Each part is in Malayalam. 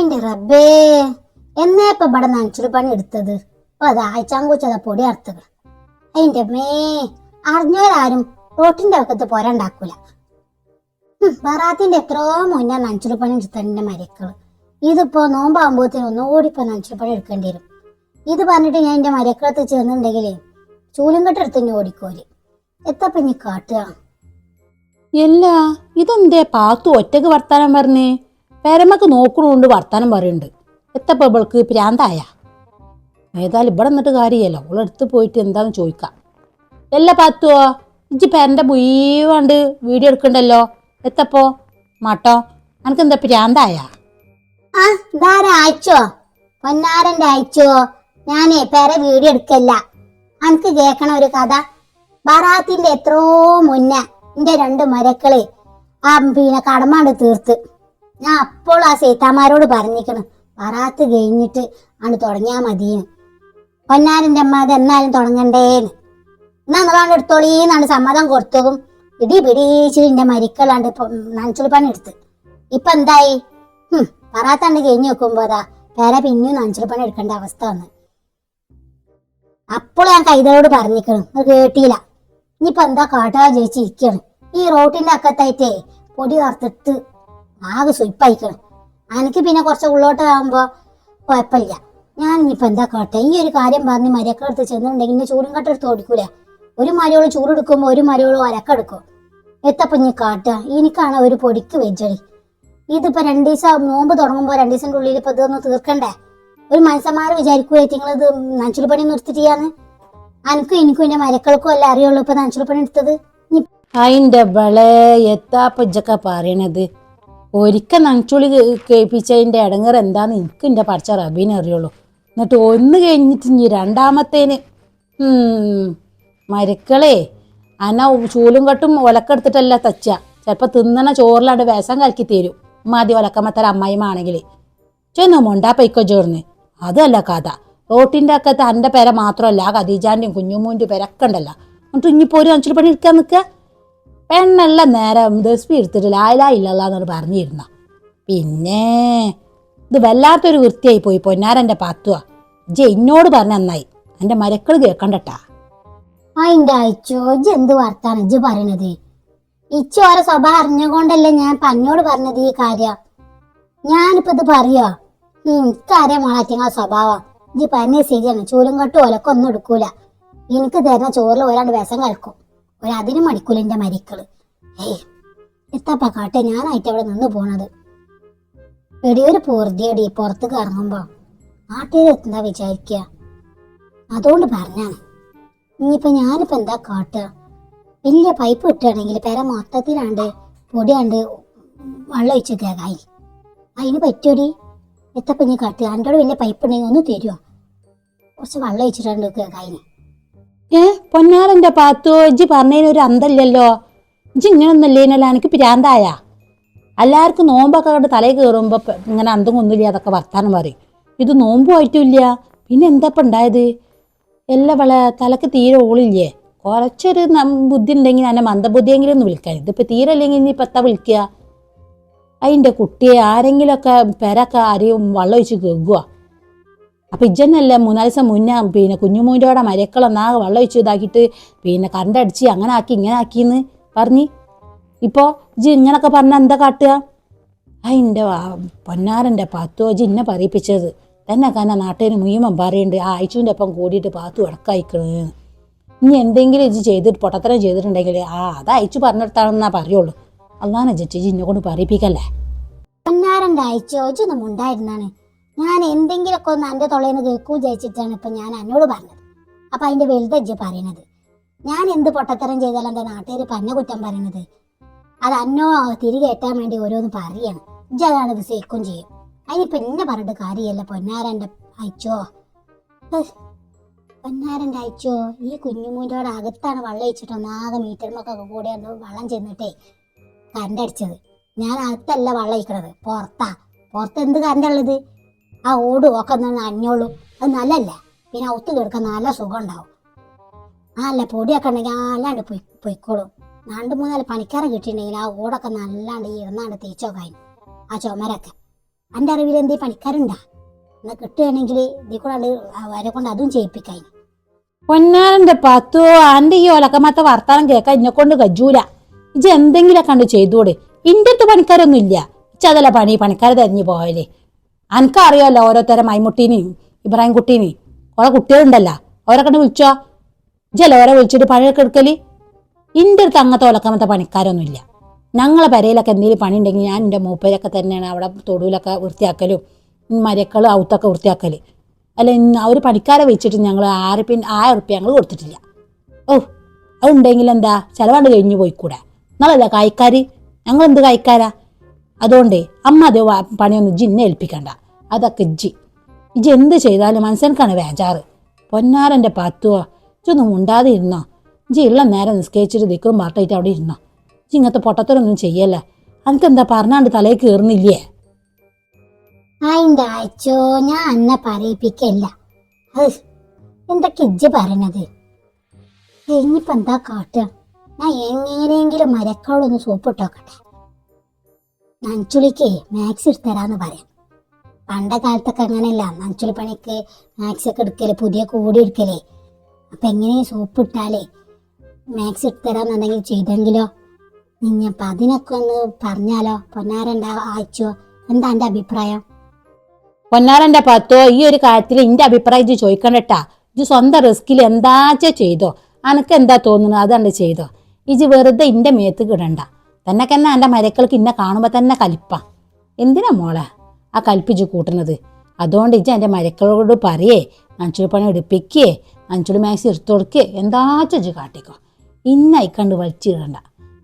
അതിന്റെ റബ്ബേ. എന്നേ ഇപ്പൊ ഇവിടെ നനച്ചൊരു പണി എടുത്തത്. അപ്പൊ അത് ആഴ്ചാങ്കൂച്ചത പൊടി അറുത്തത്. അതിന്റെ മേ അറിഞ്ഞവരാരും റോട്ടിന്റെ അകത്ത് പോരണ്ടാക്കൂല ബറാത്തിന്റെ എത്രയോ മുന്നേ നനച്ചൊരു പണി എടുത്തതിന്റെ മരക്കൾ. ഇതിപ്പോ നോമ്പാകുമ്പോഴത്തേനും ഒന്നുകൂടി ഇപ്പൊ നനച്ചൊരു പണി എടുക്കേണ്ടി വരും. ഇത് പറഞ്ഞിട്ട് ഞാൻ എന്റെ മരക്കളത്ത് ചേർന്നുണ്ടെങ്കിലേ ചൂലും കെട്ടെടുത്ത് ഇനി ഓടിക്കോൽ എത്തപ്പ ഇനി കാട്ടുക? എല്ലാ ഇതെന്തേ പാത്തു ഒറ്റയ്ക്ക് വർത്താനം പറഞ്ഞേ? പെരമക്ക് നോക്കണോണ്ട് വർത്താനം പറയുന്നുണ്ട് എത്തപ്പോൾ ഇവൾക്ക് പ്രാന്തായ? ഏതായാലും ഇവിടെ നിന്നിട്ട് കാര്യമല്ല. ഓളെടുത്ത് പോയിട്ട് എന്താണെന്ന് ചോദിക്കാം. എല്ലാ പാത്തുവോ ഇജ്ജ് പേരന്റെ മുയ്യാണ്ട് വീഡിയോ എടുക്കണ്ടല്ലോ? എത്തപ്പോ? മാട്ടോ അനക്ക് എന്താ പ്രാന്തായ? ആ ഇതാരാ അയച്ചോ? പൊന്നാരന്റെ അയച്ചോ? ഞാനേ പേരെ വീഡിയോ എടുക്കല്ല. അനക്ക് കേക്കണ ഒരു കഥ. ബറാത്തിന്റെ എത്രയോ മുന്നേ എന്റെ രണ്ട് മരക്കളെ ആ പിന്നെ കടമാണ്ട് തീർത്ത്. ഞാൻ അപ്പോൾ ആ സീതാമാരോട് പറഞ്ഞിരിക്കണം. പറാത്ത് കഴിഞ്ഞിട്ട് ആണ് തുടങ്ങിയാൽ മതിയെന്ന്. പൊന്നാരന്റെ അമ്മ അത് എന്നാലും തുടങ്ങണ്ടേന്ന്. എന്നാ നിങ്ങളാണ് എടുത്തോളീന്നാണ് സമ്മതം കൊടുത്തതും ഇടി പിടിച്ച് മരിക്കലാണ്ട് മരിക്കളാണ്ട് നനച്ചുളി പണി എടുത്ത്. ഇപ്പം എന്തായി? പറാത്താണ്ട് കഴിഞ്ഞ് വെക്കുമ്പോൾ അതാ പേര പിന്നെയും നനച്ചിൽ പണി എടുക്കേണ്ട അവസ്ഥ വന്ന്. അപ്പോൾ ഞാൻ കൈതയോട് പറഞ്ഞിരിക്കണം. കേട്ടില്ല. ഇനിയിപ്പോൾ എന്താ കാട്ടാ ജയിച്ചിരിക്കണം ഈ റോട്ടിന്റെ അക്കത്തായിട്ടേ പൊടി വറുത്തിട്ട് ആകെ സുയിപ്പായിക്കണം എനിക്ക് പിന്നെ കുറച്ച് ഉള്ളോട്ട് ആകുമ്പോ കുഴപ്പമില്ല ഞാൻ ഇനിയിപ്പൊ എന്താ കാട്ടെ? ഈ ഒരു കാര്യം പറഞ്ഞ് മരക്കെടുത്ത് ചെന്നിട്ടുണ്ടെങ്കിൽ ഇന്നെ ചൂടും കട്ടെടുത്ത് ഓടിക്കൂല. ഒരു മരയോൾ ചൂടെടുക്കുമ്പോൾ ഒരു മരയോൾ ഒരക്കെടുക്കും എത്തപ്പം ഇനി കാട്ടുക എനിക്കാണ് ഒരു പൊടിക്ക് വെജടി ഇതിപ്പോ രണ്ട് ദിവസം നോമ്പ് തുടങ്ങുമ്പോൾ രണ്ട് ദിവസം ഉള്ളിൽ ഇപ്പൊ ഇതൊന്ന് തീർക്കണ്ടേ? ഒരു മനുഷ്യന്മാര് വിചാരിക്കുക നിങ്ങളിത് നനച്ചുൽ പണി നിർത്തിട്ട് ചെയ്യാന്ന്? അനക്കും എനിക്കും എന്റെ മരക്കൾക്കും അല്ല അറിയുള്ളൂ ഇപ്പൊ നനച്ചുൽ പണി എടുത്തത്? അതിന്റെ ബളെ എത്താ പജ്ജക്ക പറയണത്? ഒരിക്കൽ നനച്ചുളി കേൾപ്പിച്ചതിന്റെ ഇടങ്ങർ എന്താന്ന് എനിക്ക് എന്റെ പഠിച്ച റബീനെ അറിയുള്ളൂ. എന്നിട്ട് ഒന്ന് കഴിഞ്ഞിട്ട് ഇനി രണ്ടാമത്തേന് മരുക്കളെ അന ചൂലും കെട്ടും ഒലക്കെടുത്തിട്ടല്ല തച്ച. ചിലപ്പോൾ തിന്നണ ചോറിലാണ്ട് വേഷം കലക്കി തരും. മതി ഒലക്കമ്മത്തര അമ്മായിമാണെങ്കിൽ ചെന്ന് മുണ്ടാ പൈക്കോ ചേർന്ന് അതല്ല കഥ. റോട്ടിന്റെ അക്കത്ത് എന്റെ പേരെ മാത്രമല്ല ആ ഖദീജാന്റെയും കുഞ്ഞുമൂന്റെ പേരൊക്കെ ഉണ്ടല്ലോ. എന്നിട്ട് ഇനിയിപ്പോൾ ഒരു അഞ്ചിൽ പണി എടുക്കാൻ നിൽക്കുക? പെണ്ണല്ല നേരെ ദസ്പി എടുത്തിട്ട് ലായിലാ ഇല്ലല്ലാന്നൊരു പറഞ്ഞിരുന്ന. പിന്നെ ഇത് വല്ലാത്തൊരു വൃത്തിയായി പോയി പൊന്നാരന്റെ പത്തുവ. ജെ എന്നോട് പറഞ്ഞ നന്നായി. എന്റെ മരക്കൾ കേൾക്കണ്ടട്ടാ. അതിന്റെ അയച്ചോ. ഇജ്ജ് എന്ത് വർത്താണ് ഇജ്ജ് പറയണത്? ഇച്ച് ഓരോ സ്വഭാവം അറിഞ്ഞുകൊണ്ടല്ലേ ഞാൻ പന്നോട് പറഞ്ഞത് ഈ കാര്യം. ഞാനിപ്പോ ഇത് പറയോ? എനിക്കറിയാം മോളാറ്റിങ്ങ സ്വഭാവം. ഇജ്ജ് പറഞ്ഞ ശരിയാണ്. ചൂലും കെട്ടും ഒലക്കൊന്നും എടുക്കൂല. എനിക്ക് തരുന്ന ചോറിൽ ഒരാണ്ട് വിഷം കളിക്കും ഒരു അതിന് മടിക്കൂല മരിക്കൾ. ഏയ് എത്താപ്പ കാട്ടെ ഞാനായിട്ട് അവിടെ നിന്ന് പോണത്. എടിയൊരു പൂർത്തിയടി പുറത്തേക്ക് ആട്ടേ എന്താ വിചാരിക്കുക അതുകൊണ്ട് പറഞ്ഞാണ് ഇനിയിപ്പോൾ ഞാനിപ്പോൾ എന്താ കാട്ടുക? വലിയ പൈപ്പ് ഇട്ടുകയാണെങ്കിൽ പെര മൊത്തത്തിലാണ്ട് പൊടിയാണ്ട് വെള്ളം ഒഴിച്ച് കേക്കായി അതിന് പറ്റിയോടി എത്തപ്പോ ഇനി കാട്ടുക. എന്റെ വലിയ പൈപ്പ് ഉണ്ടെങ്കിൽ ഒന്ന് തരുമോ കുറച്ച് വെള്ളം ഒഴിച്ചിട്ടുണ്ട് കേകായി ഏ? പൊന്നാരന്റെ പാത്തോ ഇജ്ജി പറഞ്ഞതിന് ഒരു അന്തല്ലല്ലോ. ഇജ്ജ് ഇങ്ങനൊന്നല്ലേനല്ലോ എനിക്ക് പിരാന്തായ. എല്ലാവർക്കും നോമ്പൊക്കെ കണ്ട് തലയിൽ കയറുമ്പോൾ ഇങ്ങനെ അന്തം ഒന്നുമില്ല അതൊക്കെ വർത്താനം പറയും. ഇത് നോമ്പുമായിട്ടുമില്ല. പിന്നെ എന്താപ്പം ഉണ്ടായത്? എല്ലാ വള തലക്ക് തീരെ ഓളില്ലേ? കുറച്ചൊരു ബുദ്ധി ഉണ്ടെങ്കിൽ എന്നെ മന്ദബുദ്ധിയെങ്കിലും ഒന്ന് വിളിക്കാൻ. ഇതിപ്പോൾ തീരെ അല്ലെങ്കിൽ ഇനി ഇപ്പം എത്താ വിളിക്കുക? അതിന്റെ കുട്ടിയെ ആരെങ്കിലുമൊക്കെ പെരൊക്കെ ആരെയും വെള്ളം ഒഴിച്ച് കേൾക്കുക അപ്പം ഇജ്ജന്നല്ലേ മൂന്നാൽ ദിവസം മുന്നേ പിന്നെ കുഞ്ഞുമൂന്റെ മരക്കളൊന്നാകെ വെള്ളം ഒഴിച്ച് ഇതാക്കിയിട്ട് പിന്നെ കറണ്ട് അടിച്ച് അങ്ങനെ ആക്കി ഇങ്ങനെ ആക്കിന്ന് പറഞ്ഞു. ഇപ്പോൾ ഇജ്ജ് ഇങ്ങനൊക്കെ പറഞ്ഞാൽ എന്താ കാട്ടുക? അതിന്റെ പൊന്നാറിന്റെ പത്തോ ഇജ്ജ് ഇന്നെ പറയിപ്പിച്ചത്. തന്നെ കാരണം നാട്ടുകാർ മുഴുവൻ പറയുന്നുണ്ട് ആ അയച്ചുവിന്റെ ഒപ്പം കൂടിയിട്ട് പാത്തു ഇടക്കയക്കണെന്ന് ഇനി എന്തെങ്കിലും ഇജ്ജ് ചെയ്തിട്ട് പൊട്ടത്തരം ചെയ്തിട്ടുണ്ടെങ്കിൽ ആ അത് അയച്ചു പറഞ്ഞെടുത്താണെന്നാ പറയുള്ളൂ. അതാണ് ജി ഇന്നെ കൊണ്ട് പറയിപ്പിക്കല്ലേ? പൊന്നാരന്റെ അയച്ചോ? ഒന്നും ഉണ്ടായിരുന്നാണ്. ഞാൻ എന്തെങ്കിലുമൊക്കെ ഒന്ന് എന്റെ തൊള്ളേന്ന് കേൾക്കൂ ജയിച്ചിട്ടാണ് ഇപ്പം ഞാൻ എന്നോട് പറഞ്ഞത്. അപ്പം അതിന്റെ വലുതജ്ജ് പറയണത്. ഞാൻ എന്ത് പൊട്ടത്തരം ചെയ്താലും എന്റെ നാട്ടുകാർ പന്ന കുറ്റം പറയണത്? അത് അന്നോ തിരികെ എത്താൻ വേണ്ടി ഓരോന്നും പറയണം. ഇജ്ജ് അതാണ് ഇത് സേക്കും ചെയ്യും. അതിനിപ്പോ എന്നെ പറഞ്ഞിട്ട് കാര്യമല്ല. പൊന്നാരന്റെ അയച്ചോ. പൊന്നാരന്റെ അയച്ചോ? ഈ കുഞ്ഞുമൂന്റെ അകത്താണ് വെള്ളം ഒഴിച്ചിട്ട് ഒന്നാകെ മീറ്റർമൊക്കെ കൂടെ വെള്ളം ചെന്നിട്ടേ കരണ്ടടിച്ചത്. ഞാൻ അകത്തല്ല വെള്ളം അയക്കണത് പുറത്താ. പുറത്ത് എന്ത് കറണ്ട് ഉള്ളത് ആ ഓട് ഒക്കെ നിന്ന് അഞ്ഞോളൂ അത് നല്ലല്ലേ? പിന്നെ ഒത്തു തീർക്കാൻ നല്ല സുഖം ഉണ്ടാവും ആ അല്ല പൊടിയൊക്കെ ഉണ്ടെങ്കിൽ അല്ലാണ്ട് പൊയ് പൊയ്ക്കോളും. രണ്ട് മൂന്നാൽ പണിക്കാരെ കിട്ടിയിട്ടുണ്ടെങ്കിൽ ആ ഓടൊക്കെ നല്ലാണ്ട് ഇരുന്നാണ്ട് തേച്ചോ കഴിഞ്ഞു ആ ചുമരൊക്കെ. എന്റെ അറിവിൽ എന്തേ പണിക്കാരുണ്ടാ? എന്നാ കിട്ടുകയാണെങ്കിൽ ഇതിൽ കൂടെ അവരെ കൊണ്ട് അതും ചെയ്യിപ്പിക്കായി പൊന്നാരന്റെ പത്തോ അന്റെ ഈ ഒലക്കമാത്ത വർത്താനം കേൾക്കാൻ എന്നെ കൊണ്ട് കജൂല. ഇജ് എന്തെങ്കിലും കണ്ട് ചെയ്തൂടെ. ഇന്റെ അടുത്ത് പണിക്കാരൊന്നും ഇല്ല ഇച്ചതല്ല പണി പണിക്കാരെ തെരഞ്ഞു പോയല്ലേ അനക്കറിയാലോ ഓരോരുത്തരെ മൈമുട്ടീനെയും ഇബ്രാഹിം കുട്ടീനെയും ഓരോ കുട്ടികളുണ്ടല്ലോ. അവരെ കണ്ട് വിളിച്ചോ? ഇജല്ല ഓരെ വിളിച്ചിട്ട് പഴയൊക്കെ എടുക്കൽ? ഇന്റെ അടുത്ത് അങ്ങനത്തെ ഒലക്കമത്തെ പണിക്കാരൊന്നും ഇല്ല ഞങ്ങളെ പെരയിലൊക്കെ എന്തെങ്കിലും പണി ഉണ്ടെങ്കിൽ ഞാൻ എന്റെ മൂപ്പരൊക്കെ തന്നെയാണ് അവിടെ തൊടുവിലൊക്കെ വൃത്തിയാക്കലും മരക്കൾ ഔത്തൊക്കെ വൃത്തിയാക്കൽ. അല്ല അവർ പണിക്കാരെ വെച്ചിട്ട് ഞങ്ങൾ ആറ് പിൻ ആയിരം ഉറുപ്പ്യ ഞങ്ങൾ കൊടുത്തിട്ടില്ല. ഓ അതുണ്ടെങ്കിൽ എന്താ? ചിലവാണ്ട് കഴിഞ്ഞു പോയിക്കൂടെ? നമ്മളല്ല കായ്ക്കാർ ഞങ്ങൾ എന്ത് കായ്ക്കാരാ? അതുകൊണ്ട് അമ്മ അത് പണിയൊന്നും ജിന്നെ ഏൽപ്പിക്കണ്ട. അതൊക്കെ ഇജ്ജി ഇജ്ജ് എന്ത് ചെയ്താലും മനസ്സനക്കാണ് വേജാറ്. പൊന്നാരന്റെ പത്തുവോ. ഇജ്ജൊന്നും മുണ്ടാതെ ഇരുന്നോ. ഇജ്ജ് ഉള്ള നേരം നിസ്കരിച്ചിട്ട് ദിക്കും പാട്ടായിട്ട് അവിടെ ഇരുന്നോ. ഇജ്ജ് ഇങ്ങനത്തെ പൊട്ടത്തരൊന്നും ചെയ്യല്ല. അനക്കെന്താ പറഞ്ഞാണ്ട് തലയിൽ കയറുന്നില്ലേ അതിന്റെ അയച്ചോ ഞാൻ അന്നെ പറയിപ്പിക്കല്ല. എന്തൊക്കെ ഇജ്ജ് പറയണത്? ഇനിയിപ്പോ എന്താ കാട്ടുക ഞാൻ എങ്ങനെയെങ്കിലും സൂപ്പ് സോപ്പിട്ടോക്കട്ടെ. നഞ്ചുളിക്ക് മാക്സ് എടുത്തരാന്ന് പറയാം. പണ്ട കാലത്തൊക്കെ അങ്ങനെയല്ല നഞ്ചുളി പണിക്ക് മാക്സ് ഒക്കെ എടുക്കൽ പുതിയ കൂടി എടുക്കലേ. അപ്പൊ എങ്ങനെയും സോപ്പ് ഇട്ടാലേ മാക്സ് എടുത്തരാന്നുണ്ടെങ്കിൽ ചെയ്തെങ്കിലോ? നിങ്ങപ്പ അതിനൊക്കെ ഒന്ന് പറഞ്ഞാലോ? പൊന്നാരണ്ടാ ആഴ്ചയോ? എന്താ എന്റെ അഭിപ്രായം? പൊന്നാരന്റെ പത്തോ? ഈ ഒരു കാര്യത്തിൽ എന്റെ അഭിപ്രായം ഇത് ചോദിക്കണ്ടട്ടാ. ഇത് സ്വന്തം റിസ്കിൽ എന്താച്ചാ ചെയ്തോ? അനക്ക് എന്താ തോന്നുന്നത്? അതാണ് ചെയ്തോ. ഇത് വെറുതെ ഇന്റെ മേത്ത് കിടണ്ട തന്നെക്കെന്നെ എന്റെ മരക്കൾക്ക് ഇന്നെ കാണുമ്പോൾ തന്നെ കലിപ്പ. എന്തിനാ മോളെ ആ കൽപ്പിച്ച് കൂട്ടുന്നത്? അതുകൊണ്ട് ഇജ്ജ് എന്റെ മരക്കളോട് പറയേ നഞ്ചുളി പണി എടുപ്പിക്കേ നഞ്ചുളി മാക്സി എടുത്തു കൊടുക്കേ എന്താച്ച ഇജ്ജ് കാട്ടിക്കോ. ഇന്ന അയക്കണ്ട് വലിച്ചിടണ്ട.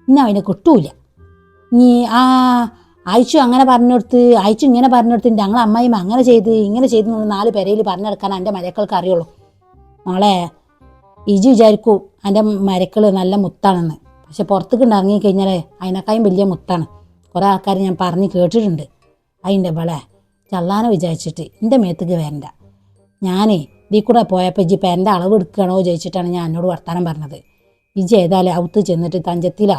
ഇന്ന അവനെ കിട്ടൂല. നീ ആ അയച്ചു അങ്ങനെ പറഞ്ഞെടുത്ത് അയച്ചു ഇങ്ങനെ പറഞ്ഞെടുത്ത് ഞങ്ങൾ അമ്മായിമ്മ അങ്ങനെ ചെയ്ത് ഇങ്ങനെ ചെയ്ത് നാല് പെരയിൽ പറഞ്ഞെടുക്കാൻ എന്റെ മരക്കൾക്ക് അറിയുള്ളൂ. മോളെ ഇജി വിചാരിക്കൂ എന്റെ മരക്കൾ നല്ല മുത്താണെന്ന്. പക്ഷെ പുറത്തേക്ക് ഇറങ്ങി കഴിഞ്ഞാൽ അതിനേക്കാളും വലിയ മുത്താണ്. കുറേ ആൾക്കാർ ഞാൻ പറഞ്ഞ് കേട്ടിട്ടുണ്ട്. അതിന്റെ ബളെ ചള്ളാനെ വിചാരിച്ചിട്ട് എന്റെ മേത്തേക്ക് വരണ്ട. ഞാനേ ഇതിൽ കൂടെ പോയപ്പോൾ ഇജി ഇപ്പം എന്റെ അളവ് എടുക്കുകയാണോ ചോദിച്ചിട്ടാണ് ഞാൻ എന്നോട് വർത്തമാനം പറഞ്ഞത്. ഇജ് ഏതായാലും ഔത്ത് ചെന്നിട്ട് തഞ്ചത്തിലാ.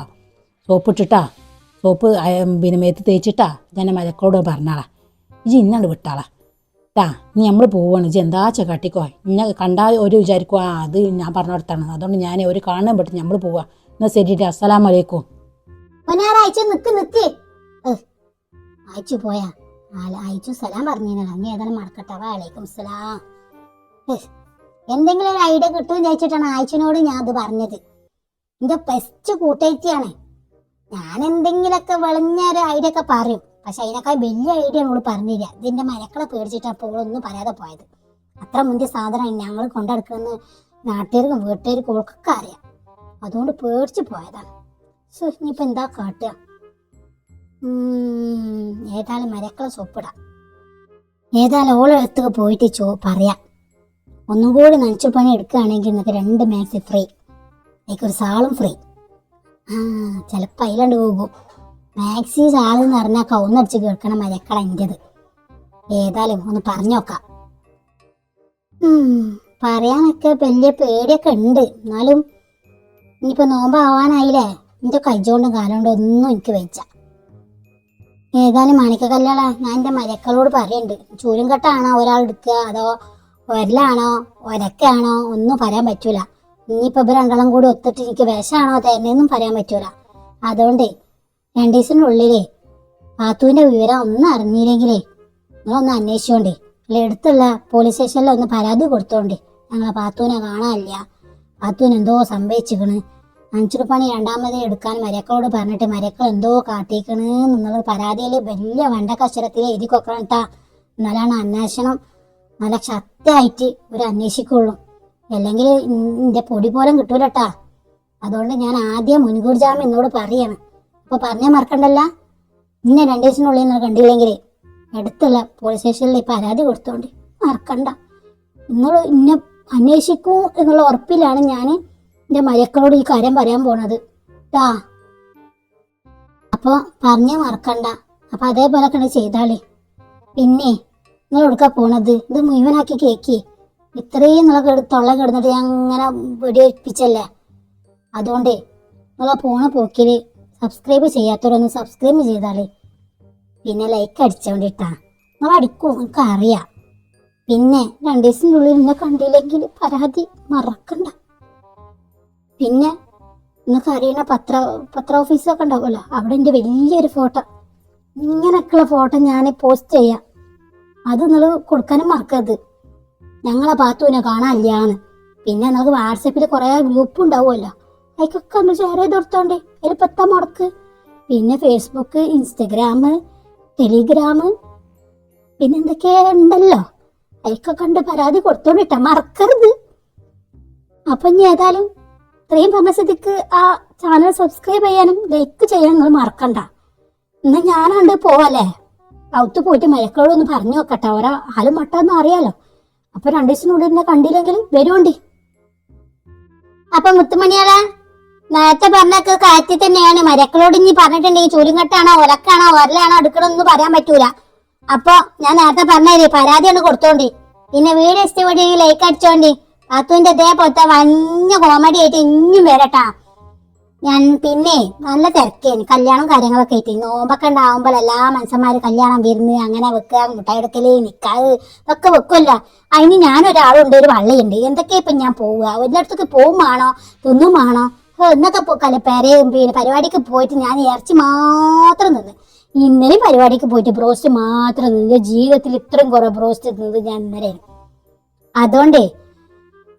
സോപ്പിട്ടിട്ടാ സോപ്പ് പിന്നെ മേത്ത് തേച്ചിട്ടാ. ഞാൻ മരക്കോട് പറഞ്ഞാളാ. ഇജ് ഇന്നാണ്ട് വിട്ടാളാ. ട്ടാ ഇനി നമ്മൾ പോവാണ്. ഇജി എന്താച്ചാ കാട്ടിക്കോ. ഇന്നെ കണ്ടാൽ ഒരു വിചാരിക്കും അത് ഞാൻ പറഞ്ഞിടത്താണ് അതുകൊണ്ട് ഞാൻ ഒരു കാണാൻ പറ്റും നമ്മൾ പോവാ. എന്നാ ശരി അസ്സലാം വലൈക്കും നിക്ക് നിക്ക്. അയച്ചു പോയാ. അയച്ചു സലാം പറഞ്ഞാ നീ ഏതായാലും മറക്കട്ടെ. വലൈക്കും സലാം. എന്തെങ്കിലും ഒരു ഐഡിയ കിട്ടുമെന്ന് ചോദിച്ചിട്ടാണ് ആയിച്ചിനോട് ഞാൻ അത് പറഞ്ഞത്. എന്റെ ബെസ്റ്റ് കൂട്ടേറ്റിയാണ് ഞാൻ എന്തെങ്കിലുമൊക്കെ വെളിഞ്ഞ ഒരു ഐഡിയ ഒക്കെ പറയും. പക്ഷെ അതിനേക്കാൾ വലിയ ഐഡിയ ഒന്നും പറഞ്ഞില്ല. ഇതിന്റെ മരക്കളെ പേടിച്ചിട്ടാണ് അപ്പോൾ ഒന്നും പറയാതെ പോയത്. അത്ര മുന്തിയ സാധനം ഞങ്ങൾ കൊണ്ടെടുക്കുന്ന നാട്ടുകാർക്കും വീട്ടുകാർക്കും ഒക്കെ അറിയാം. അതുകൊണ്ട് പേടിച്ച് പോയതാണ്. സോ ഇനിയിപ്പോൾ എന്താ കാട്ടുക? ഏതായാലും മരക്കളെ സൊപ്പിടാം. ഏതായാലും ഓളെ അടുത്തൊക്കെ പോയിട്ട് ചോ പറയാം. ഒന്നും കൂടി നനച്ചു പണി എടുക്കുകയാണെങ്കിൽ നിങ്ങൾക്ക് രണ്ട് മാക്സി ഫ്രീ എനിക്കൊരു സാളും ഫ്രീ ആ ചിലപ്പോൾ അതിലാണ്ട് പോകും. മാക്സി സാൾ എന്ന് പറഞ്ഞാൽ കൗന്നടിച്ച് കേൾക്കണ മരക്കള എന്റെത് ഏതായാലും ഒന്ന് പറഞ്ഞോക്കാം പറയാനൊക്കെ വലിയ പേടിയൊക്കെ ഉണ്ട്. എന്നാലും ഇനിയിപ്പോ നോമ്പാവാനായില്ലേ? എന്റെ കൈജോണ്ടും കാലോണ്ടും ഒന്നും എനിക്ക് വെച്ച ഏതായാലും മാണിക്ക കല്യാള ഞാൻ എന്റെ മരക്കളോട് പറയുന്നുണ്ട് ചൂരും കെട്ടാണോ ഒരാൾ എടുക്കുക? അതോ ഒരലാണോ ഒരക്കാണോ ഒന്നും പറയാൻ പറ്റൂല. ഇനിയിപ്പോ ഇവർ രണ്ടാളും കൂടി ഒത്തിട്ട് എനിക്ക് വിഷമാണോ തരണേന്നും പറയാൻ പറ്റൂല. അതുകൊണ്ട് രണ്ടു ദിവസത്തിനുള്ളിലേ പാത്തുവിന്റെ വിവരം ഒന്നും അറിഞ്ഞില്ലെങ്കിലേ നിങ്ങളൊന്ന് അന്വേഷിച്ചോണ്ടേ. അല്ലെ അടുത്തുള്ള പോലീസ് സ്റ്റേഷനിൽ ഒന്ന് പരാതി കൊടുത്തോണ്ടേ. ഞങ്ങളെ പാത്തുവിനെ കാണാനില്ല. പാത്തുവിന് എന്തോ സംഭവിച്ചിക്കണ് അഞ്ചു പണി രണ്ടാമത് എടുക്കാൻ മരക്കളോട് പറഞ്ഞിട്ട് മരക്കൾ എന്തോ കാട്ടിക്കണ് എന്നുള്ള പരാതിയിൽ വലിയ വെണ്ടക്കശ്വരത്തിൽ എഴുതി കൊക്കണട്ടാ എന്നാലാണ് അന്വേഷണം നല്ല ശക്തമായിട്ട് ഒരു അന്വേഷിക്കുള്ളൂ. അല്ലെങ്കിൽ എന്റെ പൊടി പോലും കിട്ടൂലട്ടാ അതുകൊണ്ട് ഞാൻ ആദ്യം മുൻകൂർ ജാമ്യം എന്നോട് പറയണം. അപ്പൊ പറഞ്ഞേ മറക്കണ്ടല്ല. ഇന്നെ രണ്ടു ദിവസത്തിനുള്ളിൽ നിങ്ങൾ കണ്ടില്ലെങ്കിൽ അടുത്തുള്ള പോലീസ് സ്റ്റേഷനിൽ പരാതി കൊടുത്തോണ്ട് മറക്കണ്ട. നിങ്ങൾ ഇന്നെ അന്വേഷിക്കൂ എന്നുള്ള ഉറപ്പിലാണ് ഞാൻ എന്റെ മരക്കളോട് ഈ കാര്യം പറയാൻ പോണത്. ട്ടാ. അപ്പോൾ പറഞ്ഞ മറക്കണ്ട. അപ്പം അതേപോലെ കണ്ട് ചെയ്താളേ. പിന്നെ നിങ്ങൾ എടുക്കാൻ പോണത്? ഇത് മുഴുവനാക്കി കേക്കി. ഇത്രയും നിങ്ങളെ തൊള്ള കിടന്നിട്ട് ഞാൻ അങ്ങനെ വെടിവെപ്പിച്ചല്ലേ? അതുകൊണ്ടേ നിങ്ങളെ പോണ പോക്കിൽ സബ്സ്ക്രൈബ് ചെയ്യാത്തവരൊന്ന് സബ്സ്ക്രൈബ് ചെയ്താളേ. പിന്നെ ലൈക്ക് അടിച്ചോണ്ടിട്ടാ. നിങ്ങൾ അടിക്കും നിങ്ങൾക്ക് അറിയാം പിന്നെ രണ്ടു ദിവസത്തിനുള്ളിൽ എന്നെ കണ്ടില്ലെങ്കിൽ പരാതി മറക്കണ്ട. പിന്നെ നിങ്ങൾക്ക് അറിയണ പത്ര പത്ര ഓഫീസൊക്കെ ഉണ്ടാവുമല്ലോ അവിടെ എന്റെ വലിയൊരു ഫോട്ടോ. ഇങ്ങനെയൊക്കെയുള്ള ഫോട്ടോ ഞാൻ പോസ്റ്റ് ചെയ്യാം. അത് നിങ്ങൾ കൊടുക്കാനും മറക്കരുത്. ഞങ്ങളെ ഭാത്തുവിനെ കാണാനില്ലാന്ന് പിന്നെ നിങ്ങൾക്ക് വാട്സപ്പിൽ കുറേ ഗ്രൂപ്പ് ഉണ്ടാവുമല്ലോ അതിക്കൊക്കെ ഒന്ന് ഷെയർ ചെയ്ത് കൊടുത്തോണ്ടേ അതിൽ പത്താ മുടക്ക്. പിന്നെ ഫേസ്ബുക്ക് ഇൻസ്റ്റഗ്രാം ടെലിഗ്രാം പിന്നെ എന്തൊക്കെ ഉണ്ടല്ലോ. അതിലൊക്കെ കണ്ട് പരാതി കൊടുത്തോണ്ടിട്ട മറക്കരുത്. അപ്പൊ ഇനി ഏതായാലും ഇത്രയും പറഞ്ഞ സ്ഥിതിക്ക് ആ ചാനൽ സബ്സ്ക്രൈബ് ചെയ്യാനും ലൈക്ക് ചെയ്യാനും നിങ്ങൾ മറക്കണ്ട. എന്നാ ഞാനാണ്ട് പോവല്ലേ? ഔത്ത് പോയിട്ട് മഴക്കളോട് ഒന്ന് പറഞ്ഞു നോക്കട്ടെ. ഓരോ ആലും മട്ടൊന്നും അറിയാലോ. അപ്പൊ രണ്ടു ദിവസത്തിനുള്ളിൽ എന്നെ കണ്ടില്ലെങ്കിൽ വരുവണ്ടി. അപ്പൊ മുത്തുമണിയാളെ നേരത്തെ പറഞ്ഞൊക്കെ കാറ്റി തന്നെയാണ്. മരക്കളോട് ഇനി പറഞ്ഞിട്ടുണ്ടെങ്കിൽ ചുരുങ്ങട്ടാണോ ഒലക്കാണോ ഒരലാണോ എടുക്കണമെന്ന് പറയാൻ പറ്റൂല. അപ്പൊ ഞാൻ നേരത്തെ പറഞ്ഞേ ഒന്ന് കൊടുത്തോണ്ടി. പിന്നെ വീഡിയോ ഇഷ്ടപ്പെടുമെങ്കിൽ ലൈക്ക് അടിച്ചോണ്ടി. അത്തുവിന്റെ ഇതേപോലത്തെ വഞ്ഞ കോമഡി ആയിട്ട് ഇനിയും വരട്ടാ. ഞാൻ പിന്നെ നല്ല തിരക്കേന് കല്യാണം കാര്യങ്ങളൊക്കെ ആയിട്ട്. നോമ്പൊക്കെ ഉണ്ടാവുമ്പോൾ എല്ലാ മനുഷ്യന്മാര് കല്യാണം വരുന്നു അങ്ങനെ വെക്കുക മുട്ടായി എടുക്കൽ നിക്കാത് ഇതൊക്കെ വെക്കുമല്ലോ. അതിന് ഞാനൊരാളുണ്ട് ഒരു വള്ളിയുണ്ട്. എന്തൊക്കെയാ ഇപ്പൊ ഞാൻ പോവുക? ഒരിടത്തേക്ക് പോവുമാണോ തിന്നുമാണോ ഓ, പോക്കല്ലേ പെരയും പിന്നെ പരിപാടിക്ക് പോയിട്ട് ഞാൻ ഇറച്ചി മാത്രം നിന്ന് ഇന്നലെ പരിപാടിക്ക് പോയിട്ട് ബ്രോസ്റ്റ് മാത്രം നിന്റെ ജീവിതത്തിൽ ഇത്രയും കുറെ ബ്രോസ്റ്റ് തിന്നത് ഞാൻ ഇന്നലെ. അതുകൊണ്ടേ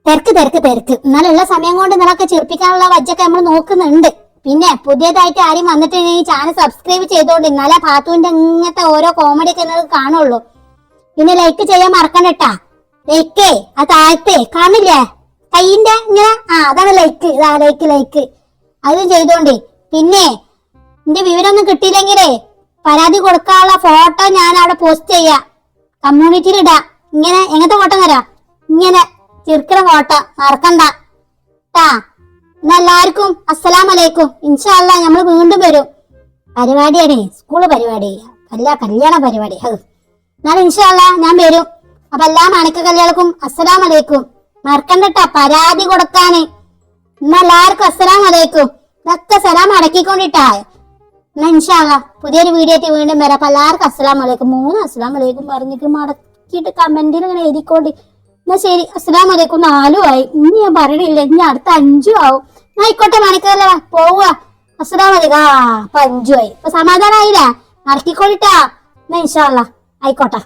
തിരക്ക് തിരക്ക് തിരക്ക്. എന്നാലുള്ള സമയം കൊണ്ട് നിങ്ങളൊക്കെ ചെറുപ്പിക്കാനുള്ള വജ്ജൊക്കെ നമ്മൾ നോക്കുന്നുണ്ട്. പിന്നെ പുതിയതായിട്ട് ആരും വന്നിട്ടുണ്ടെങ്കിൽ ചാനൽ സബ്സ്ക്രൈബ് ചെയ്തോണ്ട് എന്നാലേ പാത്തുവിന്റെ ഇങ്ങനത്തെ ഓരോ കോമഡി ഒക്കെ നിങ്ങൾക്ക് കാണുള്ളൂ. പിന്നെ ലൈക്ക് ചെയ്യാൻ മറക്കണ്ടട്ടാ ലൈക്കേ ആ താഴത്തെ കാണില്ലേ? കൈയിന്റെ ഇങ്ങനെ? ആ അതാണ് ലൈക്ക് ഇതാ ലൈക്ക് ലൈക്ക് അത് ചെയ്തോണ്ട്. പിന്നെ എന്റെ വിവരമൊന്നും കിട്ടിയില്ലെങ്കിലേ പരാതി കൊടുക്കാനുള്ള ഫോട്ടോ ഞാൻ അവിടെ പോസ്റ്റ് ചെയ്യാം. കമ്മ്യൂണിറ്റിയിൽ ഇടാ. ഇങ്ങനെ എങ്ങനത്തെ ഫോട്ടോ തരാം ഇങ്ങനെ ചെറുക്കണ ഫോട്ടോ. മറക്കണ്ട. ട്ടാ. എന്നാ എല്ലാവർക്കും അസ്സലാമലൈക്കും ഇൻഷാല്ല നമ്മൾ വീണ്ടും വരും. പരിപാടിയാണ്. സ്കൂൾ പരിപാടി. അല്ല കല്യാണ പരിപാടി. അത് എന്നാലും ഇൻഷാല്ല ഞാൻ വരും. അപ്പൊ എല്ലാ മണിക്ക കല്യാണക്കും അസ്സലാം വലൈക്കും മറക്കണ്ടട്ടാ. പരാതി കൊടുക്കാന്. ഇന്ന് എല്ലാവർക്കും അസ്സലാമലൈക്കും ഇതൊക്കെ സലാം അടക്കിക്കൊണ്ടിട്ടാ. ഇൻഷാല്ല പുതിയൊരു വീഡിയോ ആയിട്ട് വീണ്ടും വരാം. അപ്പൊ എല്ലാവർക്കും അസ്സലാം വലൈക്കും മൂന്ന് അസ്സലാം വലൈക്കും പറഞ്ഞിട്ട് മടക്കിയിട്ട് കമന്റിൽ ഇങ്ങനെ എഴുതിക്കൊണ്ട്. എന്നാ ശരി. അസ്സലാം വലൈക്കും നാലും ആയി. ഇനി ഞാൻ പറയണില്ല. ഇനി അടുത്ത അഞ്ചു ആവും. ആയിക്കോട്ടെ മണിക്കല്ല പോവുക. അസ്സലാം വലൈക്കും ആ അപ്പൊ അഞ്ചും ആയി. ഇപ്പൊ സമാധാനമായില്ലേ മടക്കിക്കോളിട്ടാ. എന്നാ ഇൻഷാല്ല ആയിക്കോട്ടെ.